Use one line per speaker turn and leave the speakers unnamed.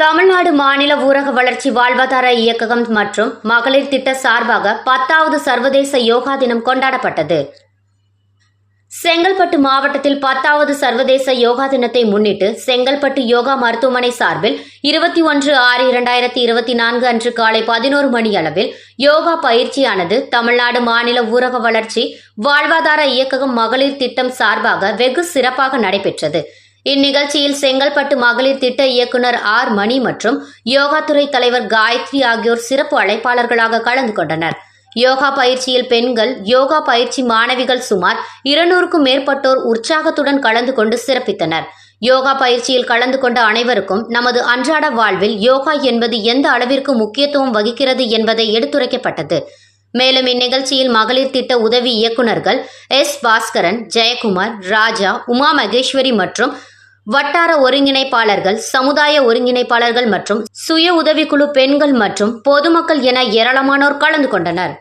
தமிழ்நாடு மாநில ஊரக வளர்ச்சி வாழ்வாதார இயக்ககம் மற்றும் மகளிர் திட்ட சார்பாக பத்தாவது சர்வதேச யோகா தினம் கொண்டாடப்பட்டது. செங்கல்பட்டு மாவட்டத்தில் பத்தாவது சர்வதேச யோகா தினத்தை முன்னிட்டு செங்கல்பட்டு யோகா மருத்துவமனை சார்பில் இருபத்தி ஒன்று ஆறு இரண்டாயிரத்தி இருபத்தி நான்கு அன்று காலை பதினோரு மணி அளவில் யோகா பயிற்சியானது தமிழ்நாடு மாநில ஊரக வளர்ச்சி வாழ்வாதார இயக்ககம் மகளிர் திட்டம் சார்பாக வெகு சிறப்பாக நடைபெற்றது. இந்நிகழ்ச்சியில் செங்கல்பட்டு மகளிர் திட்ட இயக்குனர் ஆர் மணி மற்றும் யோகாத்துறை தலைவர் காயத்ரி ஆகியோர் சிறப்பு அழைப்பாளர்களாக கலந்து கொண்டனர். யோகா பயிற்சியில் பெண்கள் யோகா பயிற்சி மாணவிகள் சுமார் இருநூறுக்கும் மேற்பட்டோர் உற்சாகத்துடன் கலந்து கொண்டு சிறப்பித்தனர். யோகா பயிற்சியில் கலந்து கொண்ட அனைவருக்கும் நமது அன்றாட வாழ்வில் யோகா என்பது எந்த அளவிற்கு முக்கியத்துவம் வகிக்கிறது என்பதை எடுத்துரைக்கப்பட்டது. மேலும் இந்நிகழ்ச்சியில் மகளிர் திட்ட உதவி இயக்குநர்கள் எஸ். பாஸ்கரன் ஜெயக்குமார் ராஜா உமா மகேஸ்வரி மற்றும் வட்டார ஒருங்கிணைப்பாளர்கள் சமுதாய ஒருங்கிணைப்பாளர்கள் மற்றும் சுய உதவிக்குழு பெண்கள் மற்றும் பொதுமக்கள் என ஏராளமானோர் கலந்து கொண்டனர்.